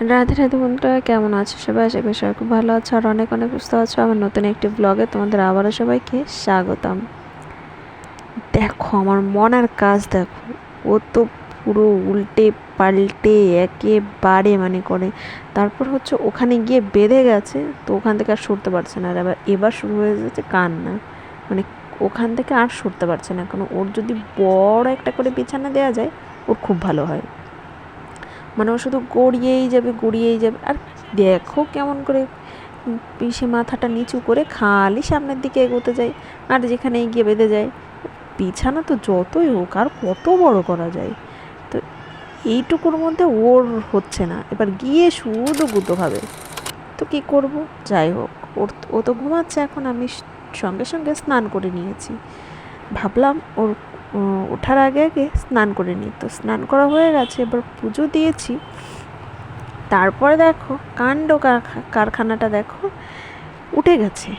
রাধে রাধে বন্ধুরা, কেমন আছো সবাই? আশা করি সবাই খুব ভালো আছো, আর অনেক অনেক সুস্থ আছো। আমার নতুন একটি ব্লগে তোমাদের আবারও সবাইকে স্বাগতম। দেখো, আমার মনের কাজ দেখো, ও তো পুরো উল্টে পাল্টে একেবারে মানে করে। তারপর হচ্ছে ওখানে গিয়ে বেঁধে গেছে, তো ওখান থেকে আর সরতে পারছে না। আর এবার এবার শুরু হয়ে যাচ্ছে কান্না। মানে ওখান থেকে আর সরতে পারছে না। কারণ ওর যদি বড় একটা করে বিছানা দেওয়া যায়, ওর খুব ভালো হয়। মানে ও শুধু গড়িয়েই যাবে গড়িয়েই যাবে। আর দেখো কেমন করে সে মাথাটা নিচু করে খালি সামনের দিকে এগোতে যায়, আর যেখানে গিয়ে বেঁধে যায়। বিছানা তো যতই হোক, আর কত বড় করা যায়। তো এইটুকুর মধ্যে ওর হচ্ছে না। এবার গিয়ে শুধু গুঁতো খাবে। তো কী করব? যাই হোক, ওর, ও তো ঘুমাচ্ছে এখন, আমি সঙ্গে সঙ্গে স্নান করে নিয়েছি। ভাবলাম ওর ওঠার আগে আগে স্নান করে নিই। তো স্নান করা হয়ে গেছে, এবার পুজো দিয়েছি। তারপরে দেখো, কাণ্ড কারখানাটা দেখো, উঠে গেছে।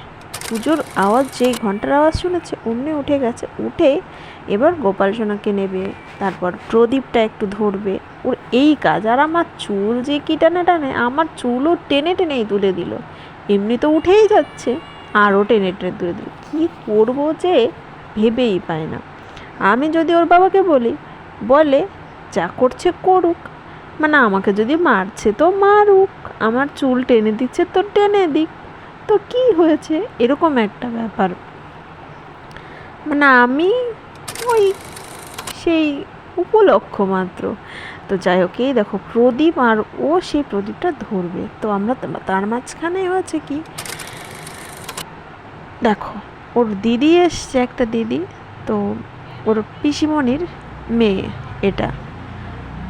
পুজোর আওয়াজ, যেই ঘণ্টার আওয়াজ শুনেছে, অমনি উঠে গেছে। উঠে এবার গোপাল সোনাকে নেবে, তারপর প্রদীপটা একটু ধরবে। ওর এই কাজ, আর আমার চুল যে কি টানে টানে, আমার চুলও টেনে টেনেই তুলে দিল। এমনি তো উঠেই যাচ্ছে, আরও টেনে টেনে তুলে দিল। কী করব যে ভেবেই পায় না। আমি যদি ওর বাবাকে বলি, বলে, যা করছে করুক। মানে আমাকে যদি মারছে তো মারুক। আমার চুল টেনে দিচ্ছে তো টেনে দিক। তো কি হয়েছে? এরকম একটা ব্যাপার। মানে আমি ওই সেই উপলক্ষ মাত্র। তো যাই হোক, এই দেখো, প্রদীপ আর ও সেই প্রদীপটা ধরবে। তো আমরা তার মাঝখানে হয়েছে কি? দেখো ওর দিদি এসছে, একটা দিদি, তো ওর পিসিমণির মেয়ে এটা।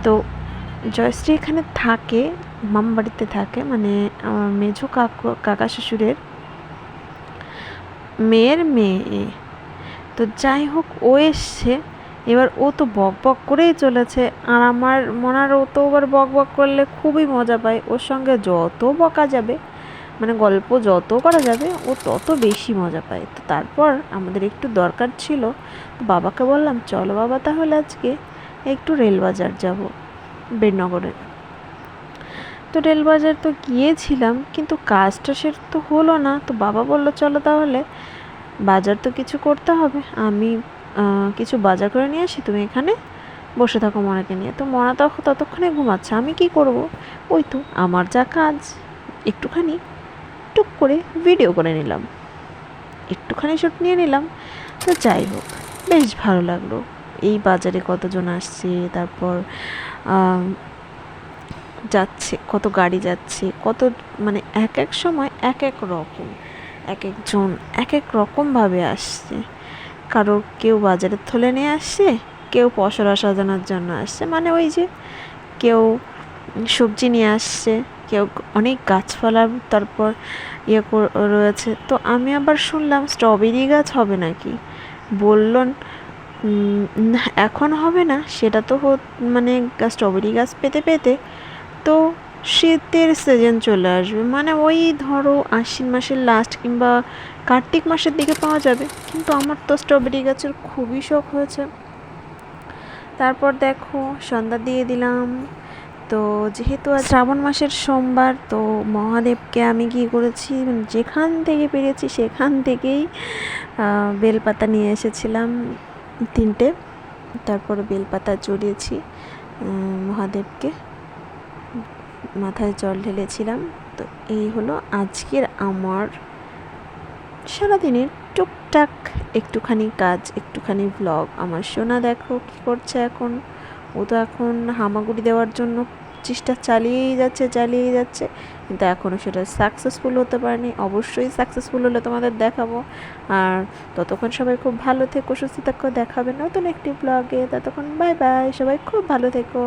তো জয়শ্রী এখানে থাকে মামা বাড়িতে থাকে মানে আমার মেঝো কাকু, কাকা শ্বশুরের মেয়ের মেয়ে। তো যাই হোক, ও এসছে, এবার ও তো বক বক করেই চলেছে, আর আমার মনার ও তো এবার বক বক করলে খুবই মজা পায়, ওর সঙ্গে যত বকা যাবে মানে গল্প যত করা যাবে, ও তত বেশি মজা পায়। তো তারপর আমাদের একটু দরকার ছিল, তো বাবাকে বললাম, চলো বাবা তাহলে আজকে একটু রেলবাজার যাব বেড়নগরে তো রেলবাজার তো গিয়েছিলাম, কিন্তু কাজটা সে তো হলো না। তো বাবা বলল, চলো তাহলে বাজার তো কিছু করতে হবে। আমি কিছু বাজার করে নিয়ে আসি, তুমি এখানে বসে থাকো মনাকে নিয়ে। তো মনা তো ততক্ষণে ঘুমাচ্ছে। আমি কি করব? ওই তো, আমার যা কাজ, একটুখানি টুক করে ভিডিও করে নিলাম। একটুখানি শ্যুট নিয়ে নিলাম। তো যাই হোক, বেশ ভালো লাগল। এই বাজারে কতজন আসছে, তারপর যাচ্ছে, কত গাড়ি যাচ্ছে, কত মানে এক এক সময় এক এক রকম, এক একজন এক এক রকমভাবে আসছে। কারও কেউ বাজারের থলে নিয়ে আসছে, কেউ পসরা সাজানোর জন্য আসছে। মানে ওই যে কেউ সবজি নিয়ে আসছে কেউ অনেক গাছপালা, তারপর ইয়ে রয়েছে। তো আমি আবার শুনলাম স্ট্রবেরি গাছ হবে নাকি? বললেন এখন হবে না, সেটা তো মানে স্ট্রবেরি গাছ পেতে পেতে, তো শীতের সিজন চলে আসবে। মানে ওই ধরো আশ্বিন মাসের লাস্ট কিংবা কার্তিক মাসের দিকে পাওয়া যাবে, কিন্তু আমার তো স্ট্রবেরি গাছের খুবই শখ হয়েছে। তারপর দেখো, সন্ধ্যা দিয়ে দিলাম। তো যেহেতু শ্রাবণ মাসের সোমবার, তো মহাদেবকে আমি কী করেছি যেখান থেকে পেরেছি সেখান থেকেই বেলপাতা নিয়ে এসেছিলাম তিনটে। তারপর বেলপাতা চড়িয়েছি মহাদেবকে। মাথায় জল ঢেলেছিলাম। তো এই হলো আজকের আমার সারাদিনের টুকটাক একটুখানি কাজ, একটুখানি ব্লগ আমার সোনা দেখো কী করছে এখন। ও তো এখন হামাগুড়ি দেওয়ার জন্য চেষ্টা চালিয়েই যাচ্ছে চালিয়েই যাচ্ছে। কিন্তু এখনও সেটা সাকসেসফুল হতে পারেনি। অবশ্যই সাকসেসফুল হলে তোমাদের দেখাবো। আর ততক্ষণ সবাই খুব ভালো থেকো, সুস্থ থাকো। দেখাবে নতুন একটি ব্লগে ততক্ষণ বাই বাই সবাই খুব ভালো থেকো।